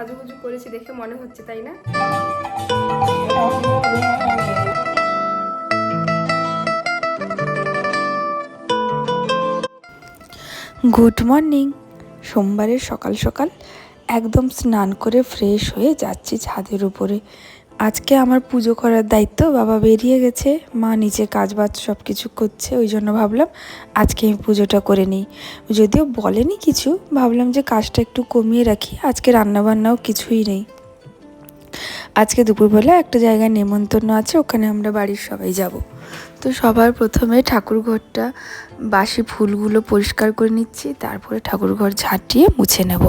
সাজুগুজু করেছি দেখে মনে হচ্ছে, তাই না? গুড মর্নিং সোমবারের সকাল সকাল একদম স্নান করে ফ্রেশ হয়ে যাচ্ছি ছাদের উপরে। আজকে আমার পুজো করার দায়িত্ব, বাবা বেরিয়ে গেছে, মা নিচে কাজ বাজ সব কিছু করছে, ওই জন্য ভাবলাম আজকে আমি পুজোটা করে নিই। যদিও বলেনি কিছু, ভাবলাম যে কাজটা একটু কমিয়ে রাখি, আজকে রান্নাবান্নাও কিছুই নেই। আজকে দুপুরবেলা একটা জায়গায় নেমন্তন্ন আছে, ওখানে আমরা বাড়ির সবাই যাব। তো সবার প্রথমে ঠাকুর ঘরটা বাসি ফুলগুলো পরিষ্কার করে নিচ্ছি তারপরে ঠাকুর ঘর ঝাঁটিয়ে মুছে নেব।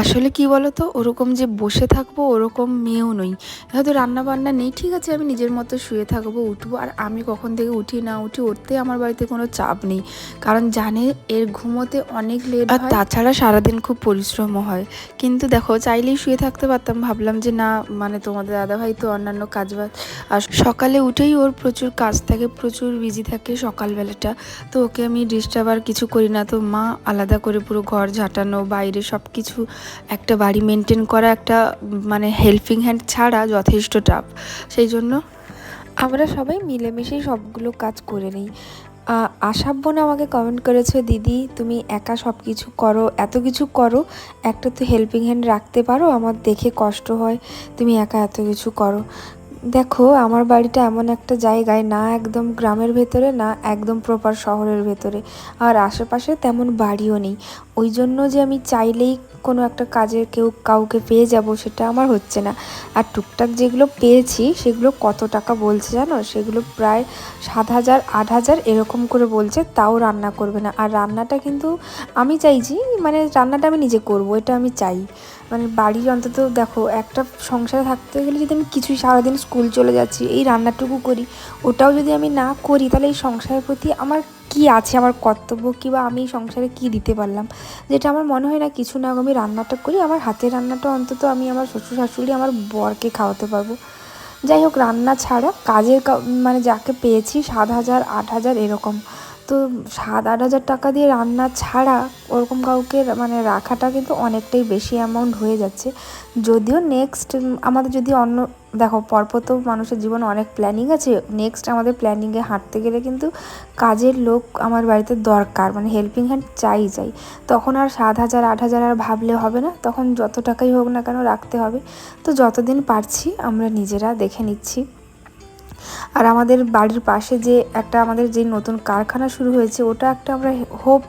আসলে কি বলো তো ওরকম যে বসে থাকব ওরকম মেয়েও নই। হয়তো রান্না বান্না নেই ঠিক আছে আমি নিজের মতো শুয়ে থাকব উঠবো আর আমি কখন থেকে উঠি না উঠি উঠতে আমার বাড়িতে কোনো চাপ নেই। কারণ জানে এর ঘুমোতে অনেক লেট আর তাছাড়া সারাদিন খুব পরিশ্রমও হয়। কিন্তু দেখো চাইলেই শুয়ে থাকতে পারতাম ভাবলাম যে না মানে তোমাদের দাদাভাই তো অন্যান্য কাজ বাজ আর সকালে উঠেই ওর প্রচুর কাজ থাকে, প্রচুর বিজি থাকে সকালবেলাটা। তো ওকে আমি ডিস্টার্ব আর কিছু করি না। তো মা আলাদা করে পুরো ঘর ঝাঁটানো, বাইরে সব কিছু একটা বাড়ি মেনটেন করা, একটা মানে হেল্পিং হ্যান্ড ছাড়া যথেষ্ট টাফ সেই জন্য আমরা সবাই মিলেমিশেই সবগুলো কাজ করে নিই। আ- আশাব বোন আমাকে কমেন্ট করেছে, দিদি, তুমি একা সব কিছু করো, এত কিছু করো, একটা তো হেল্পিং হ্যান্ড রাখতে পারো, আমার দেখে কষ্ট হয়। তুমি একা এত কিছু করো। দেখো, আমার বাড়িটা এমন একটা জায়গায়, না একদম গ্রামের ভেতরে, না একদম প্রপার শহরের ভেতরে। আর আশেপাশে তেমন বাড়িও নেই। ওই জন্য যে আমি চাইলেই কোনো একটা কাজের কেউ কাউকে পেয়ে যাব, সেটা আমার হচ্ছে না। আর টুকটাক যেগুলো পেয়েছি, সেগুলো কত টাকা বলছে জানো? সেগুলো প্রায় সাত হাজার, আট হাজার এরকম করে বলছে, তাও রান্না করবে না। আর রান্নাটা কিন্তু আমি চাইছি মানে রান্নাটা আমি নিজে করব, এটা আমি চাই। মানে বাড়ির অন্তত দেখো, একটা সংসারে থাকতে গেলে যদি আমি কিছুই সারাদিন স্কুল চলে যাচ্ছি, এই রান্নাটুকু করি, ওটাও যদি আমি না করি, তাহলে এই সংসারের প্রতি আমার কি আছে? আমার কর্তব্য কি বা আমি সংসারে কি দিতে পারলাম? যেটা আমার মনে হয় না কিছু না আমি রান্নাটা করি, আমার হাতের রান্নাটা অন্তত আমি আমার শ্বশুর শাশুড়ি, আমার বরকে খাওয়াতে পারব। যাই হোক, রান্না ছাড়া কাজের মানে যাকে পেয়েছি, সাত হাজার, আট হাজার এরকম। তো সাত, আট হাজার টাকা দিয়ে রান্না ছাড়া ওরকম কাউকে মানে রাখাটা কিন্তু অনেকটাই বেশি অ্যামাউন্ট হয়ে যাচ্ছে। যদিও নেক্সট আমাদের যদি অন্য, দেখো পরপর তো মানুষের জীবনে অনেক প্ল্যানিং আছে। নেক্সট আমাদের প্ল্যানিংয়ে হাঁটতে গেলে কিন্তু কাজের লোক আমার বাড়িতে দরকার মানে হেল্পিং হ্যান্ড চাই চাই। তখন আর সাত হাজার, আট হাজার আর ভাবলে হবে না। তখন যত টাকাই হোক না কেন রাখতে হবে। তো যতদিন পারছি আমরা নিজেরা দেখে নিচ্ছি। আর আমাদের বাড়ির পাশে যে একটা আমাদের যে নতুন কারখানা শুরু হয়েছে, ওটা একটা আমরা হোপ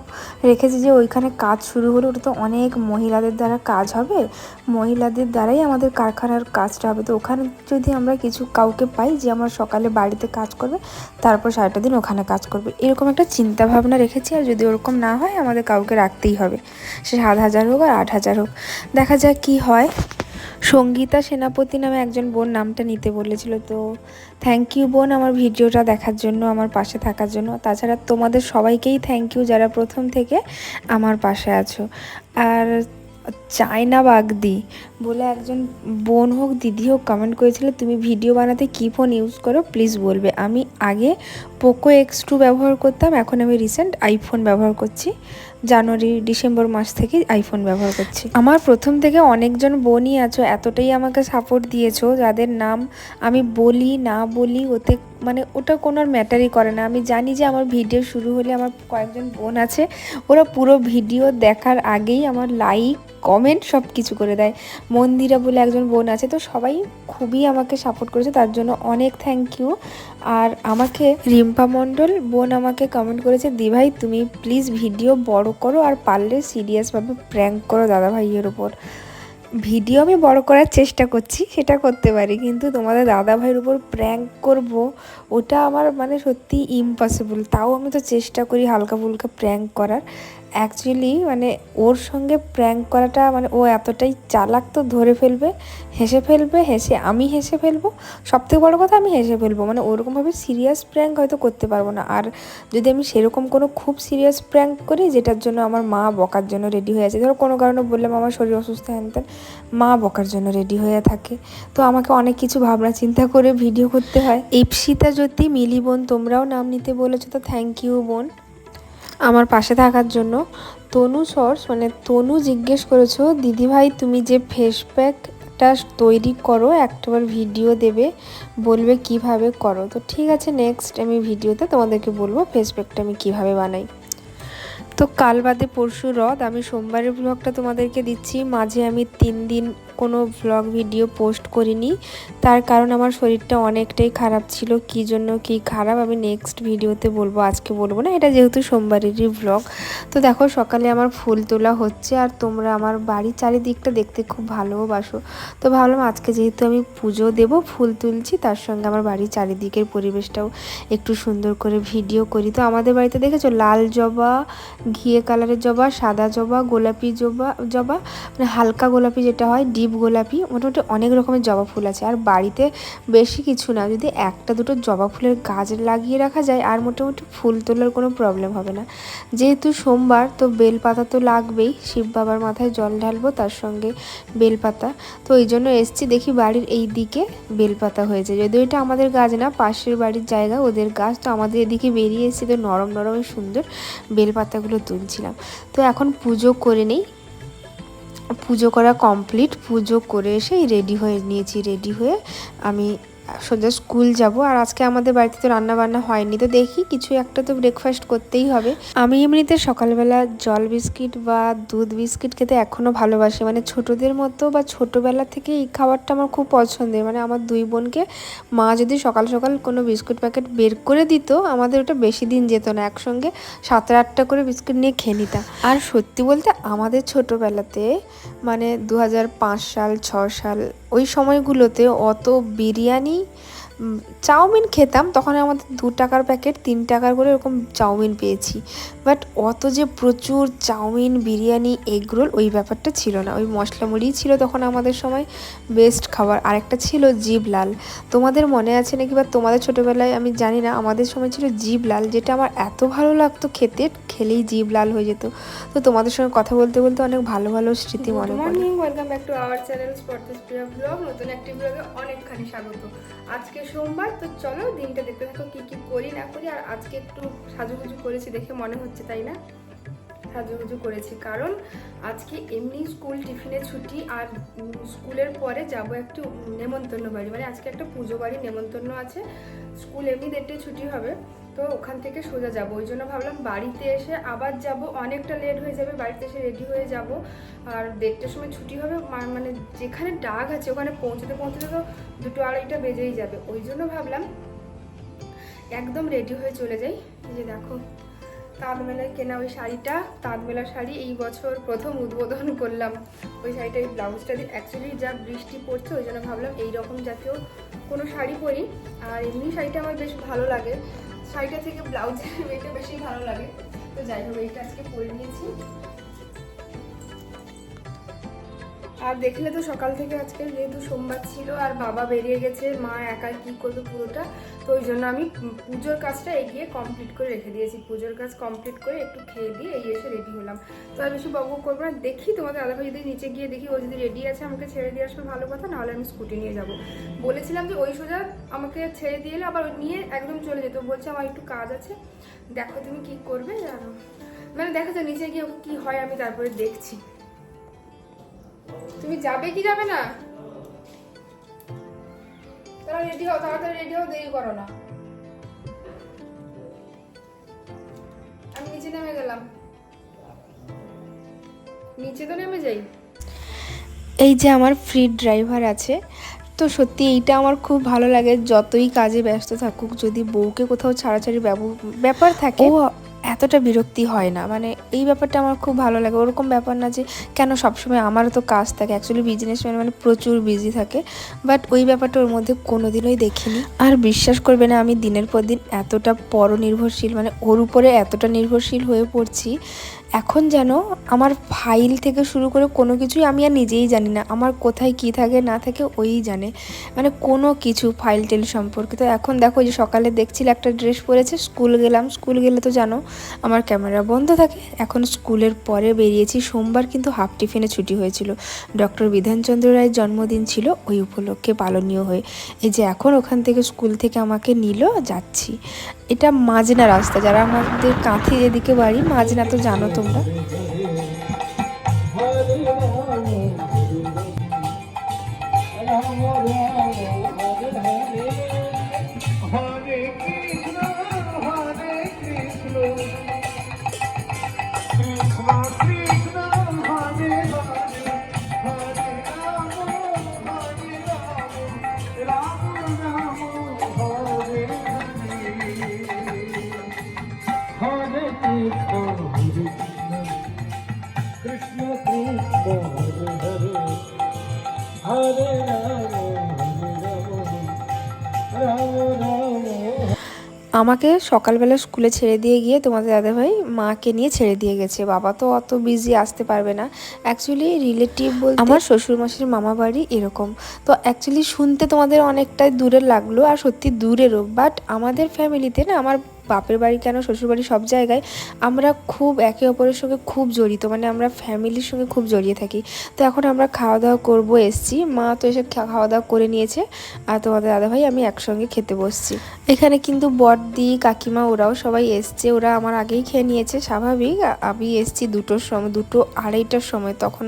রেখেছি যে ওইখানে কাজ শুরু হলে ওটা তো অনেক মহিলাদের দ্বারা কাজ হবে। মহিলাদের দ্বারাই আমাদের কারখানার কাজটা হবে। তো ওখানে যদি আমরা কিছু কাউকে পাই যে আমার সকালে বাড়িতে কাজ করবে, তারপর সারাটা দিন ওখানে কাজ করবে। এরকম একটা চিন্তা ভাবনা রেখেছি আর যদি ওরকম না হয় আমাদের কাউকে রাখতেই হবে। সে সাত হাজার হোক আর আট হাজার হোক। দেখা যাক কি হয়। সঙ্গীতা সেনাপতি নামে একজন বোন নামটা নিতে বলেছিল, তো থ্যাংক ইউ বোন আমার ভিডিওটা দেখার জন্য, আমার পাশে থাকার জন্য। তাছাড়া তোমাদের সবাইকেই থ্যাংক ইউ যারা প্রথম থেকে আমার পাশে আছো। আর চায়না বাগদি বলে একজন বোন হোক, দিদি হোক কমেন্ট করেছিল, তুমি ভিডিও বানাতে কী ফোন ইউজ করো? প্লিজ বলবে। আমি আগে পোকো এক্স টু ব্যবহার করতাম, এখন আমি রিসেন্ট আইফোন ব্যবহার করছি। জানুয়ারি ডিসেম্বর মাস থেকে আইফোন ব্যবহার করছি। আমার প্রথম থেকে অনেকজন বোনই আছো, এতটাই আমাকে সাপোর্ট দিয়েছ, যাদের নাম আমি বলি, না বলি, ওতে মানে ওটা কোনো আর ম্যাটারই করে না। আমি জানি যে আমার ভিডিও শুরু হলে আমার কয়েকজন বোন আছে, ওরা পুরো ভিডিও দেখার আগেই আমার লাইক কমেন্ট সব কিছু করে দেয়। মন্দিরা বলে একজন বোন আছে, তো সবাই খুবই আমাকে সাপোর্ট করেছে, তার জন্য অনেক থ্যাংক ইউ আর আমাকে রিম্পা মণ্ডল বোন আমাকে কমেন্ট করেছে, দিভাই, তুমি প্লিজ ভিডিও বড় করো আর পারলে সিরিয়াসভাবে প্র্যাঙ্ক করো দাদা ভাইয়ের ওপর ভিডিও আমি বড় করার চেষ্টা করছি, সেটা করতে পারি, কিন্তু তোমাদের দাদা ভাইয়ের উপর প্র্যাঙ্ক করব, ওটা আমার মানে সত্যি ইম্পসিবল তাও আমি তো চেষ্টা করি হালকা ফুলকা প্র্যাঙ্ক করার। অ্যাকচুয়ালি মানে ওর সঙ্গে প্র্যাঙ্ক করাটা মানে ও এতটাই চালাক তো ধরে ফেলবে, হেসে ফেলবে, হেসে আমি হেসে ফেলব। সবথেকে বড় কথা আমি হেসে ফেলব। মানে ওরকমভাবে সিরিয়াস প্র্যাঙ্ক হয়তো করতে পারব না। আর যদি আমি সেরকম কোনো খুব সিরিয়াস প্র্যাঙ্ক করি, যেটার জন্য আমার মা বকার জন্য রেডি হয়ে আছে। ধরো কোনো কারণে বললাম আমার শরীর অসুস্থ, হ্যান ত্যান, মা বকার জন্য রেডি হয়ে থাকে। তো আমাকে অনেক কিছু ভাবনা চিন্তা করে ভিডিও করতে হয়। ইপসিতা জ্যোতি, মিলি বোন, তোমরাও নাম নিতে বলেছ, তো থ্যাংক ইউ বোন। আমার পাশে থাকার জন্য। তনু সর্স মানে তনু জিজ্ঞেস করেছ দিদিভাই তুমি যে ফেস প্যাকটা তৈরি করো, একটাবার ভিডিও দেবে, বলবে কীভাবে করো। তো ঠিক আছে নেক্সট আমি ভিডিওতে তোমাদেরকে বলব ফেস প্যাকটা আমি কীভাবে বানাই। তো কাল বাদে পরশু রথ, আমি সোমবারের ব্লগটা তোমাদেরকে দিচ্ছি। মাঝে আমি তিন দিন কোনো ব্লগ ভিডিও পোস্ট করিনি। তার কারণ আমার শরীরটা অনেকটাই খারাপ ছিল। কী জন্য কী খারাপ আমি নেক্সট ভিডিওতে বলব, আজকে বলব না। এটা যেহেতু সোমবারেরই ব্লগ তো দেখো, সকালে আমার ফুল তোলা হচ্ছে আর তোমরা আমার বাড়ির চারিদিকটা দেখতে খুব ভালোবাসো। তো ভাবলাম আজকে যেহেতু আমি পুজো দেব, ফুল তুলছি, তার সঙ্গে আমার বাড়ির চারিদিকের পরিবেশটাও একটু সুন্দর করে ভিডিও করি। তো আমাদের বাড়িতে দেখেছ, লাল জবা, ঘিয়ে কালারের জবা, সাদা জবা, গোলাপি জবা জবা মানে হালকা গোলাপি যেটা হয় ডিপ গোলাপি, মোটামুটি অনেক রকমের জবা ফুল আছে। আর বাড়িতে বেশি কিছু না, যদি একটা দুটো জবা ফুলের গাছ লাগিয়ে রাখা যায়, আর মোটামুটি ফুল তোলার কোনো প্রবলেম হবে না। যেহেতু সোমবার, তো বেলপাতা তো লাগবেই, শিব বাবার মাথায় জল ঢালবো, তার সঙ্গে বেলপাতা। তো এই জন্য এসছি, দেখি বাড়ির এই দিকে বেলপাতা হয়েছে। যদিও এটা আমাদের গাছ না, পাশের বাড়ির জায়গা, ওদের গাছ তো আমাদের এদিকে বেরিয়ে এসেছি, তো নরম নরম সুন্দর বেলপাতাগুলো তুলছিলাম। তো এখন পুজো করে নেই পুজো করা কমপ্লিট পুজো করে এসেই রেডি হয়ে নিয়েছি রেডি হয়ে আমি সোজা স্কুল যাব। আর আজকে আমাদের বাড়িতে তো রান্না বান্না হয়নি, তো দেখি কিছু একটা তো ব্রেকফাস্ট করতেই হবে। আমি এমনিতে সকালবেলা জল বিস্কিট বা দুধ বিস্কিট খেতে এখনও ভালোবাসি। মানে ছোটদের মতো বা ছোটোবেলা থেকে এই খাবারটা আমার খুব পছন্দের। মানে আমার দুই বোনকে মা যদি সকাল সকাল কোনো বিস্কুট প্যাকেট বের করে দিত, আমাদের ওটা বেশি দিন যেত না। একসঙ্গে সাত আটটা করে বিস্কুট নিয়ে খেয়ে নিতাম। আর সত্যি বলতে আমাদের ছোটোবেলাতে মানে দু হাজার পাঁচ সাল, ছ সাল ওই সময়গুলোতে অত বিরিয়ানি চাউমিন খেতাম তখন আমাদের দু টাকার প্যাকেট তিন টাকার করে এরকম চাউমিন পেয়েছি। বাট অত যে প্রচুর চাউমিন বিরিয়ানি এগরোল ওই ব্যাপারটা ছিল না। ওই মশলা মুড়িই ছিল তখন আমাদের সময় বেস্ট খাবার। আরেকটা ছিল জিব লাল তোমাদের মনে আছে নাকি বা তোমাদের ছোটোবেলায় আমি জানি না আমাদের সময় ছিল জিব লাল যেটা আমার এত ভালো লাগতো খেতে খেলেই জিব লাল হয়ে যেত। তো তোমাদের সঙ্গে কথা বলতে বলতে অনেক ভালো ভালো স্মৃতি মনে পড়ে। Morning welcome back to our channel sports vlog নতুন একটি ব্লগে অনেকখানি স্বাগত। আজকে সোমবার, তো চলো দিনটা দেখতে থাকো, কি কি করি না করি, আর আজকে একটু সাজুগুজু করেছি দেখে মনে হচ্ছে, তাই না? সাজুগুজু করেছি, কারণ আজকে এমনি স্কুল টিফিনে ছুটি, আর স্কুলের পরে যাব একটু নেমন্তন্ন বাড়ি মানে আজকে একটা পুজো বাড়ি নেমন্তন্ন আছে, স্কুল এমনি দেড়টে ছুটি হবে। তো ওখান থেকে সোজা যাব। ওই জন্য ভাবলাম বাড়িতে এসে আবার যাব। অনেকটা লেট হয়ে যাবে, বাড়িতে এসে রেডি হয়ে যাব। আর দেড়টার সময় ছুটি হবে মানে যেখানে ডাক আছে ওখানে পৌঁছতে পৌঁছতে তো দুটো আড়াইটা বেজেই যাবে। ওই জন্য ভাবলাম একদম রেডি হয়ে চলে যাই। যে দেখো, তাঁতমেলায় কেনা ওই শাড়িটা, তাঁতমেলার শাড়ি এই বছর প্রথম উদ্বোধন করলাম। ওই শাড়িটা এই ব্লাউজটা দিয়ে অ্যাকচুয়ালি যা বৃষ্টি পড়ছে, ওই জন্য ভাবলাম এই রকম জাতীয় কোনো শাড়ি পরি। আর এমনি শাড়িটা আমার বেশ ভালো লাগে। শাড়িটা থেকে ব্লাউজের এটা বেশি ভালো লাগে। তো যাই হোক এইটা আজকে পরে নিয়েছি। আর দেখলে তো সকাল থেকে আজকে যেহেতু সোমবার ছিল আর বাবা বেরিয়ে গেছে, মা একাই কি করবে পুরোটা? তো ওই জন্য আমি পুজোর কাজটা এগিয়ে কমপ্লিট করে রেখে দিয়েছি। পুজোর কাজ কমপ্লিট করে একটু খেয়ে দিয়ে এই এসে রেডি হলাম। তো আর বেশি বকবক করব না, দেখি তোমাদের আলাদা যদি নিচে গিয়ে দেখি, ও যদি রেডি আছে আমাকে ছেড়ে দিয়ে আসবে ভালো কথা, নাহলে আমি স্কুটি নিয়ে যাব। বলেছিলাম যে ওই সোজা আমাকে ছেড়ে দিয়ে এলে আবার নিয়ে একদম চলে যেত। বলছে আমার একটু কাজ আছে, দেখো তুমি কি করবে মানে দেখা যায় নিচে গিয়ে কি হয় আমি তারপরে দেখছি। তুমি যাবে কি যাবে না? তারা রেডি হও তাড়াতাড়ি রেডি হও দেরি করো না। আমি নিচে নেমে গেলাম। নিচে তো নেমে যাই। এই যে আমার ফ্রি ড্রাইভার আছে তো সত্যি এইটা আমার খুব ভালো লাগে যতই কাজে ব্যস্ত থাকুক যদি বউকে কোথাও ছাড়াছাড়ি ব্যব- ব্যাপার থাকে ও এতটা বিরক্তি হয় না। মানে এই ব্যাপারটা আমার খুব ভালো লাগে। ওরকম ব্যাপার না যে কেন সবসময় আমারও তো কাজ থাকে। অ্যাকচুয়ালি বিজনেসম্যান মানে প্রচুর বিজি থাকে। বাট ওই ব্যাপারটা ওর মধ্যে কোনো দিনই দেখিনি। আর বিশ্বাস করবে না, আমি দিনের পর দিন এতটা পরনির্ভরশীল মানে ওর উপরে এতটা নির্ভরশীল হয়ে পড়ছি এখন যেন আমার ফাইল থেকে শুরু করে কোনো কিছুই আমি আর নিজেই জানি না। আমার কোথায় কি থাকে, না থাকে ওই জানে। মানে কোনো কিছু ফাইল টেল সম্পর্কে। তো এখন দেখো যে সকালে দেখছিল একটা ড্রেস পরেছে, স্কুল গেলাম। স্কুল গেলে তো জানো, আমার ক্যামেরা বন্ধ থাকে। এখন স্কুলের পরে বেরিয়েছি। সোমবার কিন্তু হাফ টিফিনে ছুটি হয়েছিল। ডক্টর বিধানচন্দ্র রায়ের জন্মদিন ছিল ওই উপলক্ষে পালনীয় হয়ে। এই যে এখন ওখান থেকে স্কুল থেকে আমাকে নিল, যাচ্ছি। এটা মাজনা রাস্তা। যারা আমাদের কাঁথি এদিকে বাড়ি মাজনা তো জানো তোমরা ഭാഗത്തുണ്ട് আমাকে সকালবেলা স্কুলে ছেড়ে দিয়ে গিয়ে তোমাদের দাদাভাই মাকে নিয়ে ছেড়ে দিয়ে গেছে। বাবা তো অত বিজি আসতে পারবে না। অ্যাকচুয়ালি রিলেটিভ বলতে আমার শ্বশুরমাসির মামা বাড়ি এরকম। তো অ্যাকচুয়ালি শুনতে তোমাদের অনেকটাই দূরে লাগল আর সত্যি দূরেরও বাট আমাদের ফ্যামিলিতে না আমার বাপের বাড়ি কেন শ্বশুরবাড়ি সব জায়গায় আমরা খুব একে অপরের সঙ্গে খুব জড়িত মানে আমরা ফ্যামিলির সঙ্গে খুব জড়িয়ে থাকি। তো এখন আমরা খাওয়া দাওয়া করব, এসছি। মা তো এসে খাওয়া দাওয়া করে নিয়েছে আর তোমাদের দাদাভাই, আমি একসঙ্গে খেতে বসছি। এখানে কিন্তু বড়দি, কাকিমা ওরাও সবাই এসছে। ওরা আমার আগেই খেয়ে নিয়েছে, স্বাভাবিক। আমি এসছি দুটোর সময় দুটো আড়াইটার সময়, তখন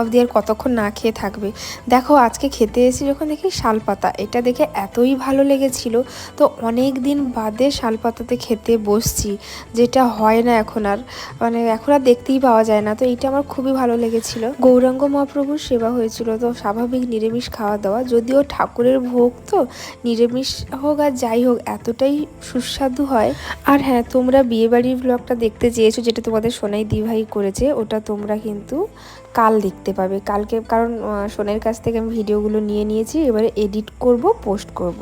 অবধি আর কতক্ষণ না খেয়ে থাকবে। দেখো, আজকে খেতে এসেছি যখন দেখি শালপাতা, এটা দেখে এতই ভালো লেগেছিল। তো অনেক দিন বাদে শালপাতাতে খেতে বসছি, যেটা হয় না এখন আর। মানে এখন আর দেখতেই পাওয়া যায় না, তো এইটা আমার খুবই ভালো লেগেছিল। গৌরাঙ্গ মহাপ্রভুর সেবা হয়েছিল, তো স্বাভাবিক নিরামিষ খাওয়া দাওয়া। যদিও ঠাকুরের ভোগ তো নিরামিষ হোক আর যাই হোক, এতটাই সুস্বাদু হয়। আর হ্যাঁ তোমরা বিয়েবাড়ির ব্লগটা দেখতে চেয়েছো, যেটা তোমাদের সোনাই দিভাই করেছে, ওটা তোমরা কিন্তু কাল দেখতে পাবে। কালকে, কারণ সোনের কাছ থেকে আমি ভিডিওগুলো নিয়ে নিয়েছি, এবারে এডিট করব পোস্ট করব।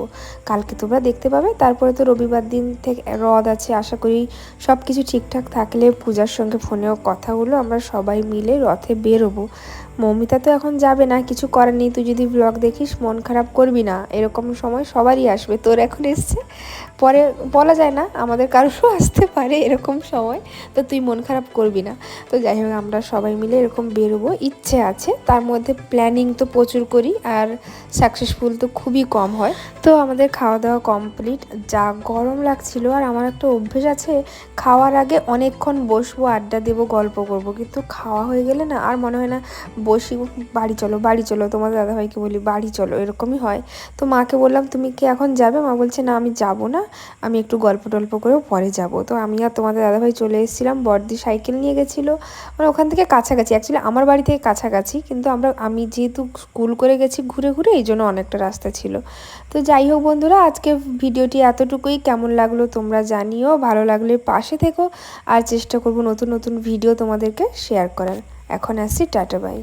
কালকে তোমরা দেখতে পাবে। তারপরে তো রবিবার দিন থেকে রদ আছে, আশা করি সব কিছু ঠিকঠাক থাকলে পূজার সঙ্গে ফোনেও কথা হলো, আমরা সবাই মিলে রথে বেরোবো। মৌমিতা তো এখন যাবে না, কিছু করার নেই। তুই যদি ব্লগ দেখিস, মন খারাপ করবি না। এরকম সময় সবারই আসবে। তোর এখন এসছে। পরে বলা যায় না, আমাদের কারোরও আসতে পারে এরকম সময়। তো তুই মন খারাপ করবি না। তো যাই হোক, আমরা সবাই মিলে এরকম বেরোবো। ইচ্ছে আছে। তার মধ্যে প্ল্যানিং তো প্রচুর করি, আর সাকসেসফুল তো খুবই কম হয়। তো আমাদের খাওয়া দাওয়া কমপ্লিট যা গরম লাগছিল, আর আমার একটা অভ্যেস আছে, খাওয়ার আগে অনেকক্ষণ বসবো, আড্ডা দেবো, গল্প করব। কিন্তু খাওয়া হয়ে গেলে না, আর মনে হয় না বসি, বাড়ি চলো বাড়ি চলো। তোমাদের দাদাভাইকে বলি, বাড়ি চলো। এরকমই হয়। তো মাকে বললাম, তুমি কি এখন যাবে? মা বলছে, না, আমি যাব না। আমি একটু গল্প টল্প করেও পরে যাব। তো আমি আর তোমাদের দাদাভাই চলে এসেছিলাম। বর্দি সাইকেল নিয়ে গেছিল। মানে ওখান থেকে কাছাকাছি। অ্যাকচুয়ালি আমার বাড়ি থেকে কাছাকাছি। কিন্তু আমরা, আমি যেহেতু স্কুল করে গেছি ঘুরে ঘুরে, এই জন্য অনেকটা রাস্তা ছিল। তো যাই হোক বন্ধুরা, আজকে ভিডিওটি এতটুকুই। কেমন লাগল তোমরা জানিও। ভালো লাগলে পাশে থেকো। আর চেষ্টা করব নতুন নতুন ভিডিও তোমাদেরকে শেয়ার করার। এখন আসছি টাটা বাই।